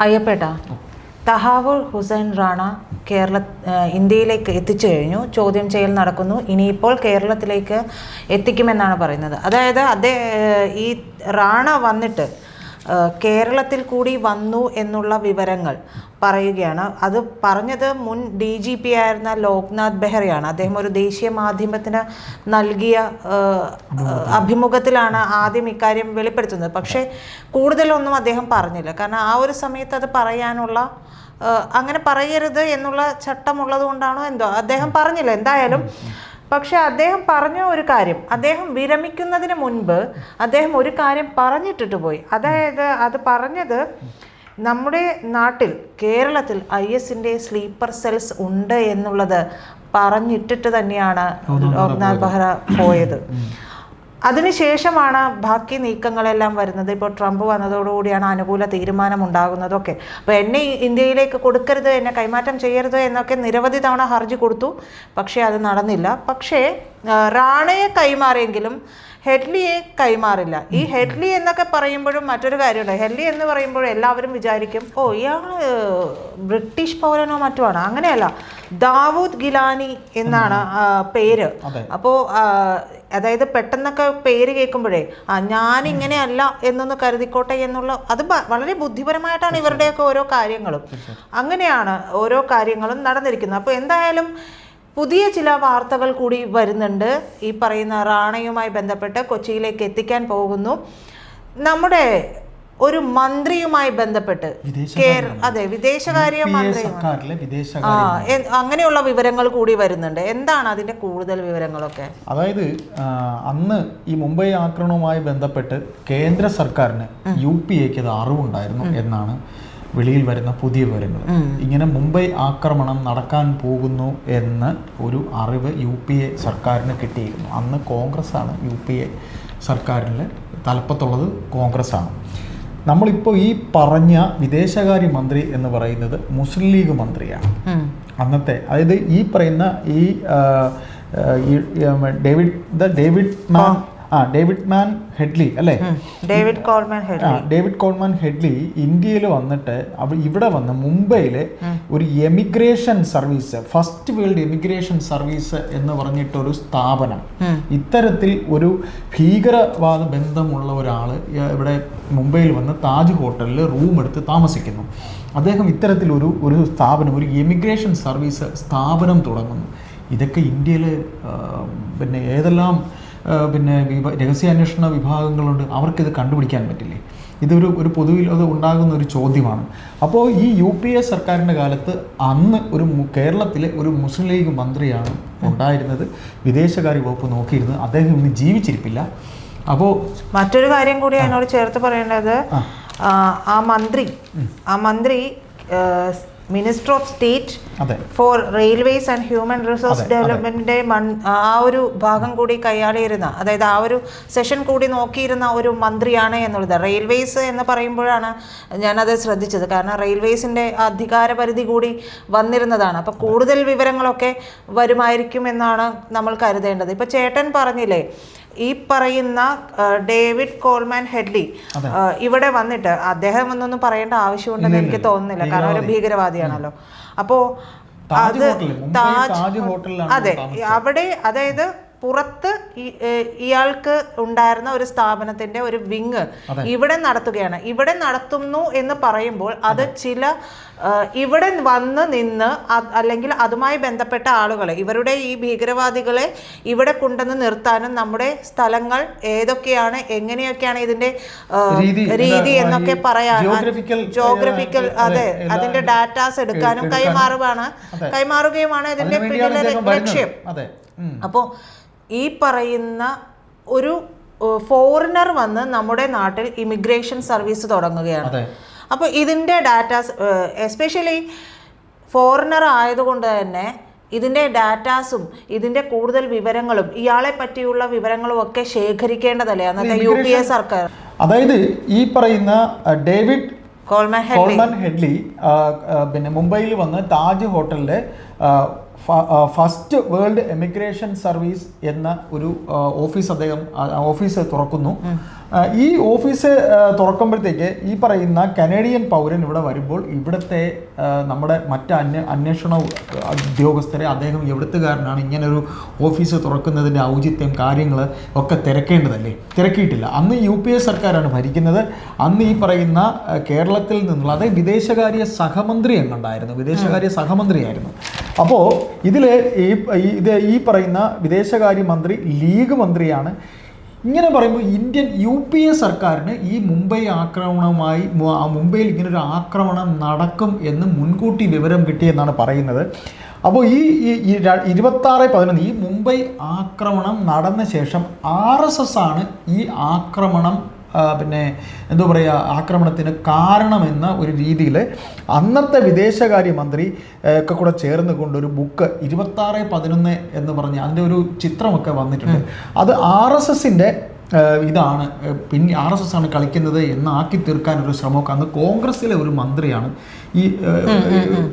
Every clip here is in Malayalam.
അയ്യപ്പേട്ട തഹാവുർ ഹുസൈൻ റാണ കേരള ഇന്ത്യയിലേക്ക് എത്തിച്ചു കഴിഞ്ഞു. ചോദ്യം ചെയ്യൽ നടക്കുന്നു. ഇനിയിപ്പോൾ കേരളത്തിലേക്ക് എത്തിക്കുമെന്നാണ് പറയുന്നത്. അതായത് അതേ ഈ റാണ വന്നിട്ട് കേരളത്തിൽ കൂടി വന്നു എന്നുള്ള വിവരങ്ങൾ പറയുകയാണ്. അത് പറഞ്ഞത് മുൻ ഡി ജി പി ആയിരുന്ന ലോക്നാഥ് ബെഹ്റയാണ്. അദ്ദേഹം ഒരു ദേശീയ മാധ്യമത്തിന് നൽകിയ അഭിമുഖത്തിലാണ് ആദ്യം ഇക്കാര്യം വെളിപ്പെടുത്തുന്നത്. പക്ഷേ കൂടുതലൊന്നും അദ്ദേഹം പറഞ്ഞില്ല. കാരണം ആ ഒരു സമയത്ത് അത് പറയാനുള്ള അങ്ങനെ പറയരുത് എന്നുള്ള ചട്ടമുള്ളത് കൊണ്ടാണോ എന്തോ. അദ്ദേഹം പറഞ്ഞില്ല. എന്തായാലും പക്ഷെ അദ്ദേഹം പറഞ്ഞ ഒരു കാര്യം അദ്ദേഹം വിരമിക്കുന്നതിന് മുൻപ് അദ്ദേഹം ഒരു കാര്യം പറഞ്ഞിട്ടിട്ട് പോയി. അതായത് അത് പറഞ്ഞത് നമ്മുടെ നാട്ടിൽ കേരളത്തിൽ ഐ എസിന്റെ സ്ലീപ്പർ സെൽസ് ഉണ്ട് എന്നുള്ളത് പറഞ്ഞിട്ടിട്ട് തന്നെയാണ് ലോക്നാഥ് ബെഹ്റ പോയത്. അതിനുശേഷമാണ് ബാക്കി നീക്കങ്ങളെല്ലാം വരുന്നത്. ഇപ്പോൾ ട്രംപ് വന്നതോടുകൂടിയാണ് അനുകൂല തീരുമാനം ഉണ്ടാകുന്നതൊക്കെ അപ്പോൾ എന്നെ ഇന്ത്യയിലേക്ക് കൊടുക്കരുത് എന്നെ കൈമാറ്റം ചെയ്യരുത് എന്നൊക്കെ നിരവധി തവണ ഹർജി കൊടുത്തു. പക്ഷേ അത് നടന്നില്ല. പക്ഷേ റാണയെ കൈമാറിയെങ്കിലും ഹെഡ്ലിയെ കൈമാറില്ല. ഈ ഹെഡ്ലി എന്നൊക്കെ പറയുമ്പോഴും മറ്റൊരു കാര്യമുണ്ട്. ഹെഡ്ലി എന്ന് പറയുമ്പോഴും എല്ലാവരും വിചാരിക്കും ഓ ഇയാൾ ബ്രിട്ടീഷ് പൗരനോ മറ്റോ ആണ്. അങ്ങനെയല്ല. ദാവൂദ് ഗിലാനി എന്നാണ് പേര്. അപ്പോൾ അതായത് പെട്ടെന്നൊക്കെ പേര് കേൾക്കുമ്പോഴേ ആ ഞാൻ ഇങ്ങനെയല്ല എന്നൊന്ന് കരുതിക്കോട്ടെ എന്നുള്ള അത് വളരെ ബുദ്ധിപരമായിട്ടാണ് ഇവരുടെയൊക്കെ ഓരോ കാര്യങ്ങളും. അങ്ങനെയാണ് ഓരോ കാര്യങ്ങളും നടന്നിരിക്കുന്നത്. അപ്പോൾ എന്തായാലും പുതിയ ചില വാർത്തകൾ കൂടി വരുന്നുണ്ട്. ഈ പറയുന്ന റാണയുമായി ബന്ധപ്പെട്ട് കൊച്ചിയിലേക്ക് എത്തിക്കാൻ പോകുന്നു. നമ്മുടെ ഒരു മന്ത്രിയുമായി ബന്ധപ്പെട്ട് അതെ വിദേശകാര്യ മന്ത്രി. അങ്ങനെയുള്ള വിവരങ്ങൾ കൂടി വരുന്നുണ്ട്. എന്താണ് അതിന്റെ കൂടുതൽ വിവരങ്ങളൊക്കെ? അതായത് അന്ന് ഈ മുംബൈ ആക്രമണവുമായി ബന്ധപ്പെട്ട് കേന്ദ്ര സർക്കാരിന് യു പി എക്ക് അത് അറിവുണ്ടായിരുന്നു എന്നാണ് വെളിയിൽ വരുന്ന പുതിയ വിവരങ്ങൾ. ഇങ്ങനെ മുംബൈ ആക്രമണം നടക്കാൻ പോകുന്നു എന്ന് ഒരു അറിവ് യു പി എ സർക്കാരിന് കിട്ടിയിരുന്നു. അന്ന് കോൺഗ്രസ് ആണ് യു പി എ സർക്കാരിൽ തലപ്പത്തുള്ളത് കോൺഗ്രസ് ആണ് നമ്മളിപ്പോൾ ഈ പറഞ്ഞ വിദേശകാര്യ മന്ത്രി എന്ന് പറയുന്നത് മുസ്ലിം ലീഗ് മന്ത്രിയാണ്. അന്നത്തെ അതായത് ഈ പറയുന്ന ഈ ഡേവിഡ് ദ ഡേവിഡ് മാൻ ആ ഡേവിഡ് മാൻ ഹെഡ്ലി അല്ലേ? David Coleman Headley. David Coleman Headley ഇന്ത്യയിൽ വന്നിട്ട് അവ ഇവിടെ വന്ന് മുംബൈയിൽ ഒരു emigration service first world emigration service എന്ന് പറഞ്ഞിട്ടൊരു സ്ഥാപനം. ഇത്തരത്തിൽ ഒരു ഭീകരവാദ ബന്ധമുള്ള ഒരാൾ ഇവിടെ മുംബൈയിൽ വന്ന് താജ് ഹോട്ടലിൽ റൂം എടുത്ത് താമസിക്കുന്നു. അദ്ദേഹം ഇത്തരത്തിലൊരു ഒരു സ്ഥാപനം ഒരു എമിഗ്രേഷൻ സർവീസ് സ്ഥാപനം തുടങ്ങുന്നു. ഇതൊക്കെ ഇന്ത്യയിൽ പിന്നെ ഏതെല്ലാം പിന്നെ രഹസ്യാന്വേഷണ വിഭാഗങ്ങളുണ്ട്. അവർക്കിത് കണ്ടുപിടിക്കാൻ പറ്റില്ലേ? ഇതൊരു ഒരു പൊതുവിൽ അത് ഉണ്ടാകുന്ന ഒരു ചോദ്യമാണ്. അപ്പോൾ ഈ യു പി എ സർക്കാരിന്റെ കാലത്ത് അന്ന് ഒരു കേരളത്തിലെ ഒരു മുസ്ലിം ലീഗ് മന്ത്രിയാണ് ഉണ്ടായിരുന്നത്. വിദേശകാര്യ വകുപ്പ് നോക്കിയിരുന്നത് അദ്ദേഹം ഇന്ന് ജീവിച്ചിരിപ്പില്ല. അപ്പോൾ മറ്റൊരു കാര്യം കൂടി അതിനോട് ചേർത്ത് പറയേണ്ടത് ആ. മന്ത്രി ആ മന്ത്രി minister of state for railways and human resource. ഡെവലപ്മെന്റിന്റെ ആ ഒരു ഭാഗം കൂടി കൈയാളിയിരുന്ന അതായത് ആ ഒരു സെഷൻ കൂടി നോക്കിയിരുന്ന ഒരു മന്ത്രിയാണ് എന്നുള്ളത്. റെയിൽവേസ് എന്ന് പറയുമ്പോഴാണ് ഞാനത് ശ്രദ്ധിച്ചത്. കാരണം റെയിൽവേസിന്റെ അധികാര പരിധി കൂടി വന്നിരുന്നതാണ്. അപ്പോൾ കൂടുതൽ വിവരങ്ങളൊക്കെ വരുമായിരിക്കും എന്നാണ് നമ്മൾ കരുതേണ്ടത്. ഇപ്പൊ ചേട്ടൻ പറഞ്ഞില്ലേ ഈ പറയുന്ന ഡേവിഡ് കോൾമാൻ ഹെഡ്ലി ഇവിടെ വന്നിട്ട് അദ്ദേഹം എന്നൊന്നും പറയേണ്ട ആവശ്യമുണ്ടെന്ന് എനിക്ക് തോന്നുന്നില്ല. കാരണം ഒരു ഭീകരവാദിയാണല്ലോ. അപ്പോ അത് താജ് അതെ അവിടെ അതായത് പുറത്ത് ഇയാൾക്ക് ഉണ്ടായിരുന്ന ഒരു സ്ഥാപനത്തിന്റെ ഒരു വിങ് ഇവിടെ നടത്തുകയാണ്. ഇവിടെ നടത്തുന്നു എന്ന് പറയുമ്പോൾ അത്. ചില ഇവിടെ വന്ന് നിന്ന് അല്ലെങ്കിൽ അതുമായി ബന്ധപ്പെട്ട ആളുകളെ ഇവരുടെ ഈ ഭീകരവാദികളെ ഇവിടെ കൊണ്ടുവന്ന് നിർത്താനും നമ്മുടെ സ്ഥലങ്ങൾ ഏതൊക്കെയാണ് എങ്ങനെയൊക്കെയാണ് ഇതിന്റെ രീതി, എന്നൊക്കെ പറയാൻ ജോഗ്രഫിക്കൽ അതെ അതിന്റെ അതിന്റെ ഡാറ്റാസ് എടുക്കാനും. കൈമാറുകയാണ് കൈമാറുകയുമാണ് ഇതിന്റെ അതിനു പിന്നിലെ ലക്ഷ്യം. അപ്പോൾ ഈ പറയുന്ന ഒരു ഫോറിനർ വന്ന് നമ്മുടെ നാട്ടിൽ ഇമിഗ്രേഷൻ സർവീസ് തുടങ്ങുകയാണ്. അപ്പോൾ ഇതിന്റെ ഡാറ്റാസ് എസ്പെഷ്യലി ഫോറിനർ ആയതുകൊണ്ട് തന്നെ ഇതിന്റെ ഡാറ്റാസും ഇതിന്റെ കൂടുതൽ വിവരങ്ങളും ഇയാളെ പറ്റിയുള്ള വിവരങ്ങളും ഒക്കെ ശേഖരിക്കേണ്ടതല്ലേ അന്നത്തെ യു പി എ സർക്കാർ? അതായത് ഈ പറയുന്ന ഡേവിഡ് കോൾമാൻ ഹെഡ്ലി. പിന്നെ മുംബൈയിൽ വന്ന് താജ് ഹോട്ടലിലെ ഫസ്റ്റ് വേൾഡ് എമിഗ്രേഷൻ സർവീസ് എന്ന ഒരു ഓഫീസ് അദ്ദേഹം ഓഫീസ് തുറക്കുന്നു. ഈ ഓഫീസ് തുറക്കുമ്പോഴത്തേക്ക് ഈ പറയുന്ന കനേഡിയൻ പൗരൻ ഇവിടെ വരുമ്പോൾ ഇവിടുത്തെ നമ്മുടെ മറ്റ് അന്വ അന്വേഷണ ഉദ്യോഗസ്ഥരെ അദ്ദേഹം എവിടുത്തുകാരനാണ് ഇങ്ങനൊരു ഓഫീസ് തുറക്കുന്നതിന്റെ ഔചിത്യം കാര്യങ്ങൾ ഒക്കെ തിരക്കേണ്ടതല്ലേ? തിരക്കിയിട്ടില്ല. അന്ന് യു പി എ സർക്കാരാണ് ഭരിക്കുന്നത്. അന്ന് ഈ പറയുന്ന കേരളത്തിൽ നിന്നുള്ള അതായത് വിദേശകാര്യ സഹമന്ത്രി എന്നുണ്ടായിരുന്നു വിദേശകാര്യ സഹമന്ത്രിയായിരുന്നു. അപ്പോൾ ഇതിൽ ഈ ഇത് ഈ പറയുന്ന വിദേശകാര്യമന്ത്രി ലീഗ് മന്ത്രിയാണ്. ഇങ്ങനെ പറയുമ്പോൾ ഇന്ത്യൻ യു പി എ സർക്കാരിന് ഈ മുംബൈ ആക്രമണമായി മുംബൈയിൽ ഇങ്ങനെ മുംബൈയിൽ ഇങ്ങനൊരു ആക്രമണം നടക്കും എന്ന് മുൻകൂട്ടി വിവരം കിട്ടിയെന്നാണ് പറയുന്നത്. അപ്പോൾ ഈ ഇരുപത്താറ് പതിനൊന്ന് ഈ മുംബൈ ആക്രമണം നടന്ന ശേഷം ആർ എസ് എസ് ആണ് ഈ ആക്രമണം പിന്നെ എന്താ പറയുക ആക്രമണത്തിന് കാരണമെന്ന ഒരു രീതിയിൽ അന്നത്തെ വിദേശകാര്യ മന്ത്രി ഏ, ഒക്കെ കൂടെ ചേർന്ന് കൊണ്ടൊരു ബുക്ക് ഇരുപത്താറ് പതിനൊന്ന് എന്ന് പറഞ്ഞ് അതിന്റെ ഒരു ചിത്രമൊക്കെ വന്നിട്ടുണ്ട്. അത് ആർ എസ് എസിന്റെ ഇതാണ്. പിന്നെ ആർ എസ് എസ് ആണ് കളിക്കുന്നത് എന്നാക്കി തീർക്കാൻ ഒരു ശ്രമമൊക്കെ അന്ന് കോൺഗ്രസ്സിലെ ഒരു മന്ത്രിയാണ് ഈ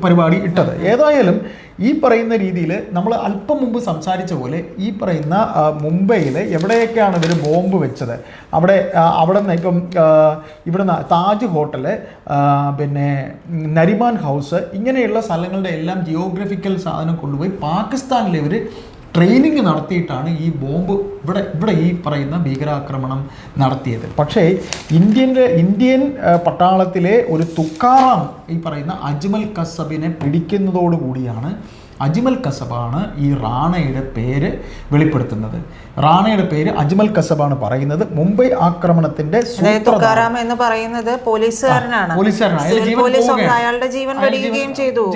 പരിപാടി ഇട്ടത്. ഏതായാലും ഈ പറയുന്ന രീതിയിൽ നമ്മൾ അല്പം മുമ്പ് സംസാരിച്ച പോലെ ഈ പറയുന്ന മുംബൈയിൽ എവിടെയൊക്കെയാണ് ഇവർ ബോംബ് വെച്ചത്? അവിടെ അവിടെ നിന്ന് ഇപ്പം ഇവിടെ നിന്ന് താജ് ഹോട്ടൽ പിന്നെ നരിമാൻ ഹൗസ് ഇങ്ങനെയുള്ള സ്ഥലങ്ങളുടെ എല്ലാം ജിയോഗ്രഫിക്കൽ സാധനം കൊണ്ടുപോയി പാകിസ്ഥാനിൽ ഇവർ ട്രെയിനിങ് നടത്തിയിട്ടാണ് ഈ ബോംബ് ഇവിടെ ഇവിടെ ഈ പറയുന്ന ഭീകരാക്രമണം നടത്തിയത്. പക്ഷേ ഇന്ത്യന്റെ ഇന്ത്യൻ പട്ടാളത്തിലെ ഒരു തുക്കാറാം ഈ പറയുന്ന അജ്മൽ കസബിനെ പിടിക്കുന്നതോടുകൂടിയാണ് അജ്മൽ കസബാണ് ഈ റാണയുടെ പേര് വെളിപ്പെടുത്തുന്നത്. റാണയുടെ പേര് അജ്മൽ കസബാണ് പറയുന്നത്. മുംബൈ ആക്രമണത്തിന്റെ എന്ന് പറയുന്നത് പോലീസുകാരനാണ്. അയാളുടെ ജീവൻ വെടിയുകയും ചെയ്തു.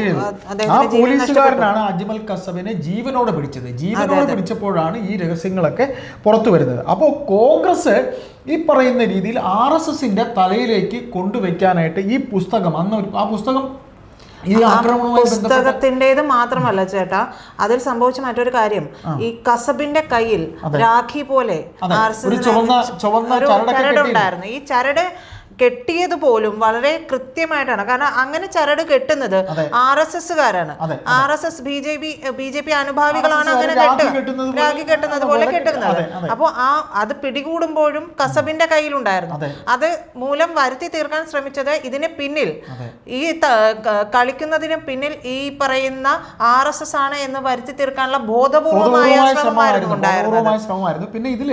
ആ, പോലീസുകാരനാണ് അജ്മൽ കസബിനെ ജീവനോടെ പിടിച്ചത്. ജീവനോടെ പിടിച്ചപ്പോഴാണ് ഈ രഹസ്യങ്ങളൊക്കെ പുറത്തു വരുന്നത്. അപ്പോൾ കോൺഗ്രസ് ഈ പറയുന്ന രീതിയിൽ ആർ എസ് എസിന്റെ തലയിലേക്ക് കൊണ്ടുവയ്ക്കാനായിട്ട് ഈ പുസ്തകം അന്ന് ആ പുസ്തകം പുസ്തകത്തിന്റെത് മാത്രമല്ല ചേട്ടാ അതിൽ സംഭവിച്ച മറ്റൊരു കാര്യം. ഈ കസബിന്റെ കയ്യിൽ രാഖി പോലെ അതെ, ഒരു ചുവന്ന- ചുവന്ന ചരടൊക്കെ ചരട് ഉണ്ടായിരുന്നു ഈ ചരട് കെട്ടിയത് പോലും വളരെ കൃത്യമായിട്ടാണ്. കാരണം അങ്ങനെ ചരട് കെട്ടുന്നത് R S എസ്സുകാരാണ്. R S S B J P B J P അനുഭാവികളാണ് അങ്ങനെ രാഖി കെട്ടുന്നത് പോലെ- രാഖി കെട്ടുന്നത് പോലെ. അപ്പോൾ ആ അത് പിടികൂടുമ്പോഴും കസബിന്റെ കയ്യിലുണ്ടായിരുന്നു. അത്. മൂലം വരുത്തി തീർക്കാൻ ശ്രമിച്ചത് ഇതിന് പിന്നിൽ ഈ കളിക്കുന്നതിന് പിന്നിൽ ഈ പറയുന്ന ആർ എസ് എസ് ആണ് എന്ന് വരുത്തി തീർക്കാനുള്ള ബോധപൂർവമായ ശ്രമമായിരുന്നു ഉണ്ടായിരുന്നു ഉണ്ടായിരുന്നത്. പിന്നെ ഇതിൽ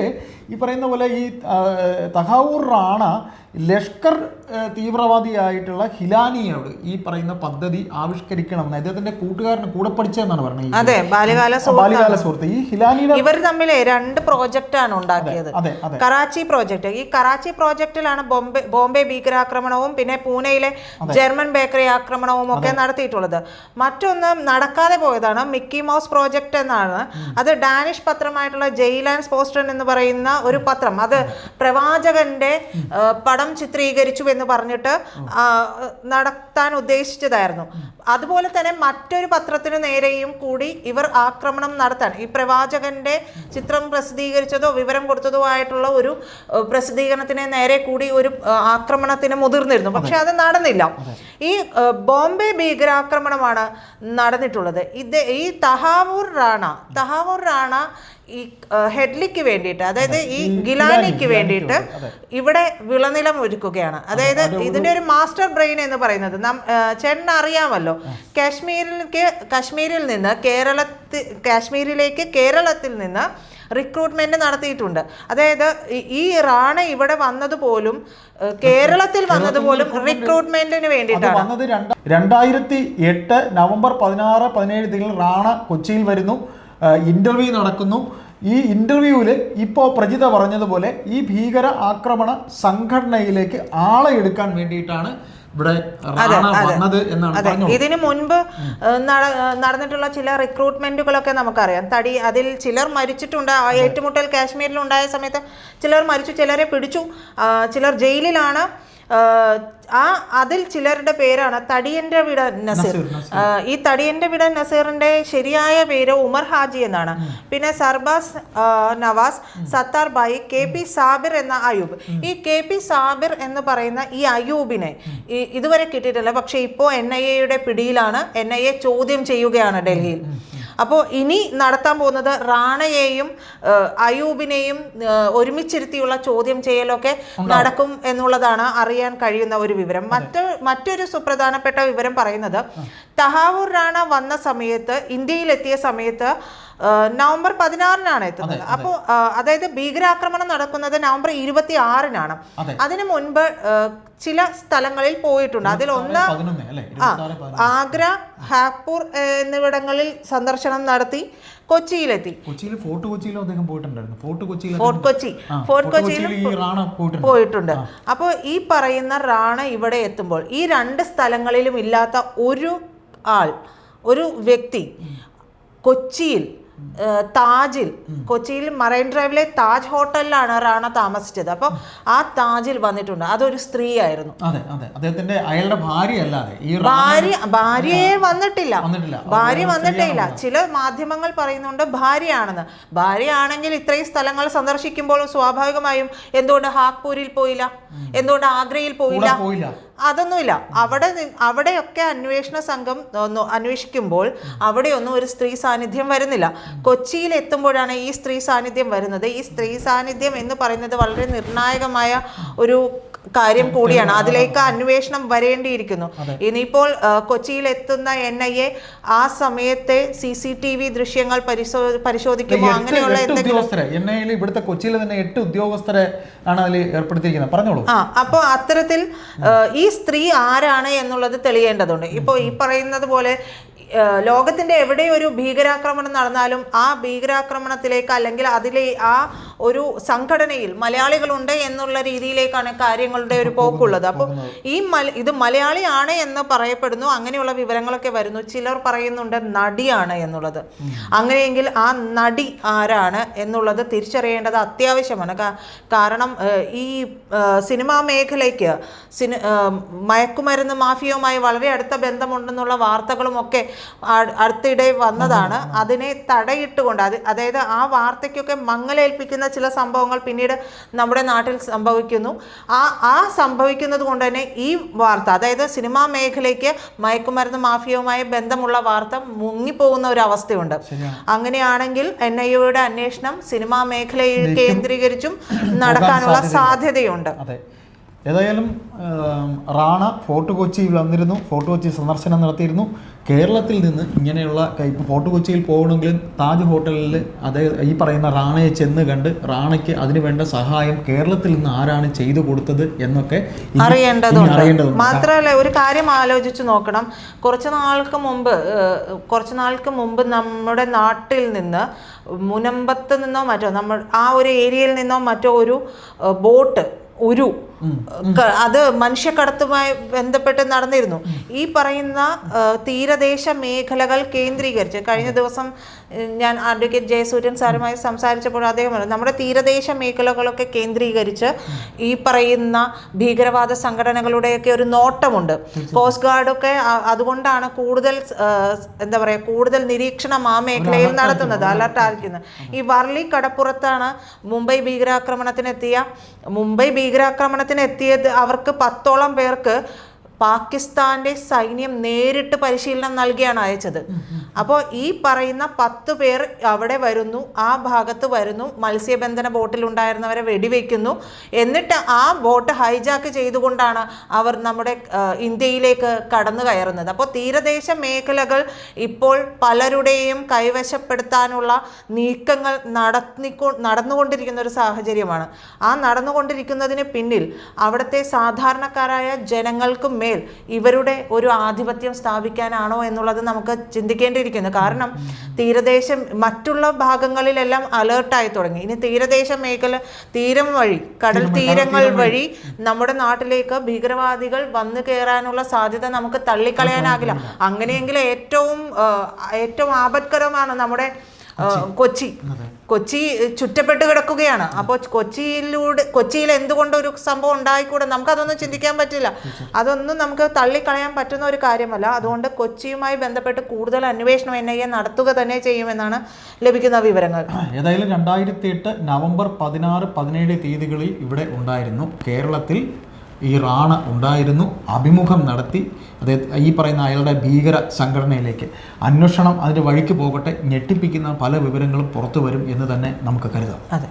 ഈ പറയുന്ന പോലെ ഈ തഹാവൂർ റാണ ലഷ്കർ തീവ്രവാദിയായിട്ടുള്ള ഹിലാനിയോട് ഈ പറയുന്ന പദ്ധതി ആവിഷ്കരിക്കണം എന്ന് അദ്ദേഹത്തിന്റെ കൂട്ടുകാരന് കൂടെ പഠിച്ചതെന്നാണ് പറഞ്ഞത് അതെ ബാല്യകാല ബാല്യകാല സുഹൃത്ത്. ഈ ഹിലാനിയുടെ ഇവർ തമ്മിൽ രണ്ട് പ്രോജക്റ്റ് ആണ് ഉണ്ടാക്കിയത്. കറാച്ചി പ്രോജക്റ്റ് ഈ കറാച്ചി പ്രോജക്റ്റിലാണ് ബോംബെ ബോംബെ ഭീകരാക്രമണവും പിന്നെ പൂനെയിലെ ജർമ്മൻ ബേക്കറി ആക്രമണവും ഒക്കെ നടത്തിയിട്ടുള്ളത്. മറ്റൊന്ന് നടക്കാതെ പോയതാണ് മിക്കി മൗസ് പ്രോജക്റ്റ് എന്നാണ്. അത് ഡാനിഷ് പത്രമായിട്ടുള്ള ജയിലാൻസ് പോസ്റ്റൺ എന്ന് പറയുന്ന ഒരു പത്രം. അത് പ്രവാചകന്റെ പടം ചിത്രീകരിച്ചു എന്ന് പറഞ്ഞിട്ട് നടത്താൻ ഉദ്ദേശിച്ചതായിരുന്നു. അതുപോലെ തന്നെ മറ്റൊരു പത്രത്തിന് നേരെയും കൂടി ഇവർ ആക്രമണം നടത്താൻ ഈ പ്രവാചകന്റെ ചിത്രം പ്രസിദ്ധീകരിച്ചതോ വിവരം കൊടുത്തതോ ആയിട്ടുള്ള ഒരു പ്രസിദ്ധീകരണത്തിന് നേരെ കൂടി ഒരു ആക്രമണത്തിന് മുതിർന്നിരുന്നു. പക്ഷെ അത് നടന്നില്ല. ഈ ബോംബെ ഭീകരാക്രമണമാണ് നടന്നിട്ടുള്ളത്. ഇത് ഈ തഹാവൂർ റാണ തഹാവൂർ റാണ ഈ ഹെഡ്ലിക്ക് വേണ്ടിയിട്ട് അതായത് ഈ ഗിലാനിക്ക് വേണ്ടിയിട്ട് ഇവിടെ വിളനിലം ഒരുക്കുകയാണ്. അതായത് ഇതിന്റെ ഒരു മാസ്റ്റർ ബ്രെയിൻ എന്ന് പറയുന്നത് നം ചേട്ടൻ അറിയാമല്ലോ. കാശ്മീരിലേക്ക് കാശ്മീരിൽ നിന്ന് കേരളത്തിൽ കാശ്മീരിലേക്ക് കേരളത്തിൽ നിന്ന് റിക്രൂട്ട്മെന്റ് നടത്തിയിട്ടുണ്ട്. അതായത് ഈ- റാണ ഇവിടെ വന്നതുപോലും കേരളത്തിൽ വന്നതുപോലും റിക്രൂട്ട്മെന്റിന് വേണ്ടിയിട്ടാണ്. വന്നത് രണ്ട രണ്ടായിരത്തി എട്ട് നവംബർ പതിനാറ് പതിനേഴ് തീയതി റാണ കൊച്ചിയിൽ വരുന്നു. ഇന്റർവ്യൂ നടക്കുന്നു. ഈ ഇന്റർവ്യൂവിൽ ഇപ്പോൾ പ്രജിത പറഞ്ഞതുപോലെ ഈ ഭീകര ആക്രമണ സംഘടനയിലേക്ക് ആളെ എടുക്കാൻ വേണ്ടിയിട്ടാണ് ഇവിടെ വന്നത് എന്നാണ് ഇതിനു മുൻപ് നടന്നിട്ടുള്ള ചില റിക്രൂട്ട്മെന്റുകളൊക്കെ നമുക്കറിയാം. തടി അതിൽ ചിലർ മരിച്ചിട്ടുണ്ട്. ഏറ്റുമുട്ടൽ കാശ്മീരിൽ ഉണ്ടായ സമയത്ത് ചിലർ മരിച്ചു ചിലരെ പിടിച്ചു. ചിലർ ജയിലിലാണ്. ആ അതിൽ ചിലരുടെ പേരാണ് തടിയന്റെ വിട നസീർ. ഈ തടിയന്റെ വിട നസീറിന്റെ ശരിയായ പേര് ഉമർ ഹാജി എന്നാണ്. പിന്നെ സർബാസ് നവാസ് സത്താർ ബായി കെ പി സാബിർ എന്ന അയൂബ്. ഈ കെ പി സാബിർ എന്ന് പറയുന്ന ഈ അയൂബിനെ ഈ ഇതുവരെ കിട്ടിയിട്ടില്ല. പക്ഷെ ഇപ്പോൾ എൻ ഐ എയുടെ പിടിയിലാണ് എൻ ഐ എ ചോദ്യം ചെയ്യുകയാണ് ഡൽഹിയിൽ. അപ്പോൾ ഇനി നടത്താൻ പോകുന്നത് റാണയെയും അയൂബിനെയും ഒരുമിച്ചിരുത്തിയുള്ള ചോദ്യം ചെയ്യലൊക്കെ നടക്കും എന്നുള്ളതാണ് അറിയാൻ കഴിയുന്ന ഒരു വിവരം. മറ്റ് മറ്റൊരു സുപ്രധാനപ്പെട്ട വിവരം പറയുന്നത് തഹാവൂർ റാണ വന്ന സമയത്ത് ഇന്ത്യയിലെത്തിയ സമയത്ത് നവംബർ പതിനാറിനാണ് എത്തുന്നത്. അപ്പോൾ അതായത് ഭീകരാക്രമണം നടക്കുന്നത് നവംബർ ഇരുപത്തി ആറിനാണ് അതെ. അതിനു മുൻപ് ചില സ്ഥലങ്ങളിൽ പോയിട്ടുണ്ട്. അതിൽ ഒന്ന് ആഗ്ര ഹാപ്പൂർ എന്നിവിടങ്ങളിൽ സന്ദർശനം നടത്തി കൊച്ചിയിലെത്തി. കൊച്ചിയിൽ ഫോർട്ട് കൊച്ചിയിലും അദ്ദേഹം പോയിട്ടുണ്ടായിരുന്നു. ഫോർട്ട് കൊച്ചിയിൽ ഫോർട്ട് കൊച്ചി. ഫോർട്ട് കൊച്ചിയിൽ പോയിട്ടുണ്ട്. അപ്പോൾ ഈ പറയുന്ന റാണ ഇവിടെ എത്തുമ്പോൾ ഈ രണ്ട് സ്ഥലങ്ങളിലും ഇല്ലാത്ത ഒരു ആൾ ഒരു വ്യക്തി കൊച്ചിയിൽ താജിൽ കൊച്ചിയിൽ മറൈൻ ഡ്രൈവിലെ താജ് ഹോട്ടലിലാണ് റാണ താമസിച്ചത്. അപ്പോൾ ആ താജിൽ വന്നിട്ടുണ്ട്. അതൊരു സ്ത്രീ ആയിരുന്നു അതെ അതെ. അദ്ദേഹത്തിന്റെ അയാളുടെ ഭാര്യ അല്ലാതെ ഭാര്യ ഭാര്യയെ വന്നിട്ടില്ല. വന്നിട്ടില്ല. ഭാര്യ വന്നിട്ടേ ഇല്ല ചില മാധ്യമങ്ങൾ പറയുന്നുണ്ട് ഭാര്യയാണെന്ന്. ഭാര്യയാണെങ്കിൽ ഇത്രയും സ്ഥലങ്ങൾ സന്ദർശിക്കുമ്പോൾ സ്വാഭാവികമായും എന്തുകൊണ്ട് ഹാക്പൂരിൽ പോയില്ല? എന്തുകൊണ്ട് ആഗ്രയിൽ പോയില്ല. അതൊന്നുമില്ല. അവിടെ അവിടെയൊക്കെ അന്വേഷണ സംഘം അന്വേഷിക്കുമ്പോൾ അവിടെയൊന്നും ഒരു സ്ത്രീ സാന്നിധ്യം വരുന്നില്ല. കൊച്ചിയിൽ എത്തുമ്പോഴാണ് ഈ സ്ത്രീ സാന്നിധ്യം വരുന്നത്. ഈ സ്ത്രീ സാന്നിധ്യം എന്ന് പറയുന്നത് വളരെ നിർണായകമായ ഒരു കാര്യം കൂടിയാണ്. അതിലേക്ക് അന്വേഷണം വരേണ്ടിയിരിക്കുന്നു. ഇനിയിപ്പോൾ കൊച്ചിയിൽ എത്തുന്ന എൻ ഐ എ ആ സമയത്തെ സി സി ടി വി ദൃശ്യങ്ങൾ പരിശോ പരിശോധിക്കുമ്പോൾ എട്ട് അങ്ങനെയുള്ള എന്തെങ്കിലും ഇവിടുത്തെ കൊച്ചിയിൽ തന്നെ എട്ട് ഉദ്യോഗസ്ഥരെ ആണ് അതിൽ ഏർപ്പെടുത്തിയിരിക്കുന്നത്. പറഞ്ഞോളൂ. ആ അപ്പോൾ അത്തരത്തിൽ ഈ സ്ത്രീ ആരാണ് എന്നുള്ളത് തെളിയേണ്ടതുണ്ട്. ഇപ്പോൾ ഈ പറയുന്നത് പോലെ ലോകത്തിന്റെ എവിടെ ഒരു ഭീകരാക്രമണം നടന്നാലും ആ ഭീകരാക്രമണത്തിലേക്ക് അല്ലെങ്കിൽ അതിലെ ആ ഒരു സംഘടനയിൽ മലയാളികളുണ്ട് എന്നുള്ള രീതിയിലേക്കാണ് കാര്യങ്ങളുടെ ഒരു പോക്കുള്ളത്. അപ്പോൾ ഈ മല ഇത് മലയാളിയാണ് എന്ന് പറയപ്പെടുന്നു അങ്ങനെയുള്ള വിവരങ്ങളൊക്കെ വരുന്നു ചിലർ പറയുന്നുണ്ട് നടിയാണ് എന്നുള്ളത്. അങ്ങനെയെങ്കിൽ ആ നടി ആരാണ് എന്നുള്ളത് തിരിച്ചറിയേണ്ടത് അത്യാവശ്യമാണ്. കാരണം ഈ സിനിമാ മേഖലയ്ക്ക് സിനി മയക്കുമരുന്ന് മാഫിയയുമായി വളരെ അടുത്ത ബന്ധമുണ്ടെന്നുള്ള വാർത്തകളും ഒക്കെ അടുത്തിടെ വന്നതാണ്. അതിനെ തടയിട്ടുകൊണ്ട് അത് അതായത് ആ വാർത്തയ്ക്കൊക്കെ മങ്ങലേൽപ്പിക്കുന്ന ചില സംഭവങ്ങൾ പിന്നീട് നമ്മുടെ നാട്ടിൽ സംഭവിക്കുന്നു. ആ ആ സംഭവിക്കുന്നത് കൊണ്ട് തന്നെ ഈ വാർത്ത അതായത് സിനിമാ മേഖലയ്ക്ക് മയക്കുമരുന്ന് മാഫിയയുമായി ബന്ധമുള്ള വാർത്ത മുങ്ങിപ്പോകുന്ന ഒരു അവസ്ഥയുണ്ട്. അങ്ങനെയാണെങ്കിൽ എൻ ഐ എയുടെ അന്വേഷണം സിനിമാ മേഖലയിൽ കേന്ദ്രീകരിച്ചും നടക്കാനുള്ള സാധ്യതയുണ്ട്. അതെ. ഏതായാലും റാണ ഫോർട്ട് കൊച്ചിയിൽ വന്നിരുന്നു. ഫോർട്ട് കൊച്ചി സന്ദർശനം നടത്തിയിരുന്നു. കേരളത്തിൽ നിന്ന് ഇങ്ങനെയുള്ള ഇപ്പം ഫോർട്ട് കൊച്ചിയിൽ പോകണമെങ്കിൽ താജ് ഹോട്ടലിൽ അതേ ഈ പറയുന്ന റാണയെ ചെന്ന് കണ്ട് റാണയ്ക്ക് അതിന് വേണ്ട സഹായം കേരളത്തിൽ നിന്ന് ആരാണ് ചെയ്തു കൊടുത്തത് എന്നൊക്കെ അറിയേണ്ടതുണ്ട്. മാത്രമല്ല ഒരു കാര്യം ആലോചിച്ച് നോക്കണം. കുറച്ച് നാൾക്ക് മുമ്പ് കുറച്ച് നാൾക്ക് മുമ്പ് നമ്മുടെ നാട്ടിൽ നിന്ന് മുനമ്പത്ത് നിന്നോ മറ്റോ നമ്മൾ ആ ഒരു ഏരിയയിൽ നിന്നോ മറ്റോ ഒരു ബോട്ട് ഒരു അത് മനുഷ്യക്കടത്തുമായി ബന്ധപ്പെട്ട് നടന്നിരുന്നു. ഈ പറയുന്ന തീരദേശ മേഖലകൾ കേന്ദ്രീകരിച്ച് കഴിഞ്ഞ ദിവസം ഞാൻ അഡ്വക്കേറ്റ് ജയസൂര്യൻ സാറുമായി സംസാരിച്ചപ്പോൾ അദ്ദേഹം പറഞ്ഞു നമ്മുടെ തീരദേശ മേഖലകളൊക്കെ കേന്ദ്രീകരിച്ച് ഈ പറയുന്ന ഭീകരവാദ സംഘടനകളുടെയൊക്കെ ഒരു നോട്ടമുണ്ട്. കോസ്റ്റ് ഗാർഡൊക്കെ അതുകൊണ്ടാണ് കൂടുതൽ എന്താ പറയുക കൂടുതൽ നിരീക്ഷണം ആ മേഖലയിൽ നടത്തുന്നത് അലർട്ട് ആയിരിക്കുന്നത് ഈ വർലി കടപ്പുറത്താണ് മുംബൈ ഭീകരാക്രമണത്തിനെത്തിയ മുംബൈ ഭീകരാക്രമണത്തിന് എത്തിയത് അവർക്ക് പത്തോളം പേർക്ക് പാകിസ്ഥാന്റെ സൈന്യം നേരിട്ട് പരിശീലനം നൽകിയാണ് അയച്ചത്. അപ്പോൾ ഈ പറയുന്ന പത്ത് പേർ അവിടെ വരുന്നു ആ ഭാഗത്ത് വരുന്നു മത്സ്യബന്ധന ബോട്ടിൽ ഉണ്ടായിരുന്നവരെ വെടിവെക്കുന്നു. എന്നിട്ട് ആ ബോട്ട് ഹൈജാക്ക് ചെയ്തുകൊണ്ടാണ് അവർ നമ്മുടെ ഇന്ത്യയിലേക്ക് കടന്നു കയറുന്നത്. അപ്പോൾ തീരദേശ മേഖലകൾ ഇപ്പോൾ പലരുടെയും കൈവശപ്പെടുത്താനുള്ള നീക്കങ്ങൾ നടത്തിക്കൊ നടന്നുകൊണ്ടിരിക്കുന്ന ഒരു സാഹചര്യമാണ്. ആ നടന്നുകൊണ്ടിരിക്കുന്നതിന് പിന്നിൽ അവിടുത്തെ സാധാരണക്കാരായ ജനങ്ങൾക്കും മേൽ ഇവരുടെ ഒരു ആധിപത്യം സ്ഥാപിക്കാനാണോ എന്നുള്ളത് നമുക്ക് ചിന്തിക്കേണ്ടിയിരിക്കുന്നു. കാരണം തീരദേശം മറ്റുള്ള ഭാഗങ്ങളിലെല്ലാം അലേർട്ടായി തുടങ്ങി. ഇനി തീരദേശ മേഖല തീരം വഴി കടൽ തീരങ്ങൾ വഴി. നമ്മുടെ നാട്ടിലേക്ക് ഭീകരവാദികൾ വന്നു കയറാനുള്ള സാധ്യത നമുക്ക് തള്ളിക്കളയാനാകില്ല. അങ്ങനെയെങ്കിൽ ഏറ്റവും ഏറ്റവും ആപത്കരമാണ് നമ്മുടെ കൊച്ചി. കൊച്ചി ചുറ്റപ്പെട്ട് കിടക്കുകയാണ്. അപ്പോൾ കൊച്ചിയിലൂടെ കൊച്ചിയിൽ എന്തുകൊണ്ട് ഒരു സംഭവം ഉണ്ടായിക്കൂടെ നമുക്കതൊന്നും ചിന്തിക്കാൻ പറ്റില്ല. അതൊന്നും നമുക്ക് തള്ളിക്കളയാൻ പറ്റുന്ന ഒരു കാര്യമല്ല. അതുകൊണ്ട് കൊച്ചിയുമായി ബന്ധപ്പെട്ട് കൂടുതൽ അന്വേഷണം എൻ ഐ എ നടത്തുക തന്നെ ചെയ്യുമെന്നാണ് ലഭിക്കുന്ന വിവരങ്ങൾ. ഏതായാലും രണ്ടായിരത്തി എട്ട് നവംബർ പതിനാറ് പതിനേഴ് തീയതികളിൽ ഇവിടെ ഉണ്ടായിരുന്നു കേരളത്തിൽ ഈ റാണ ഉണ്ടായിരുന്നു. അഭിമുഖം നടത്തി. അദ്ദേഹം ഈ പറയുന്ന അയാളുടെ ഭീകര സംഘടനയിലേക്ക്. അന്വേഷണം അതിന്റെ വഴിക്ക് പോകട്ടെ. ഞെട്ടിപ്പിക്കുന്ന പല വിവരങ്ങളും പുറത്തു വരും എന്ന് തന്നെ നമുക്ക് കരുതാം. അതെ.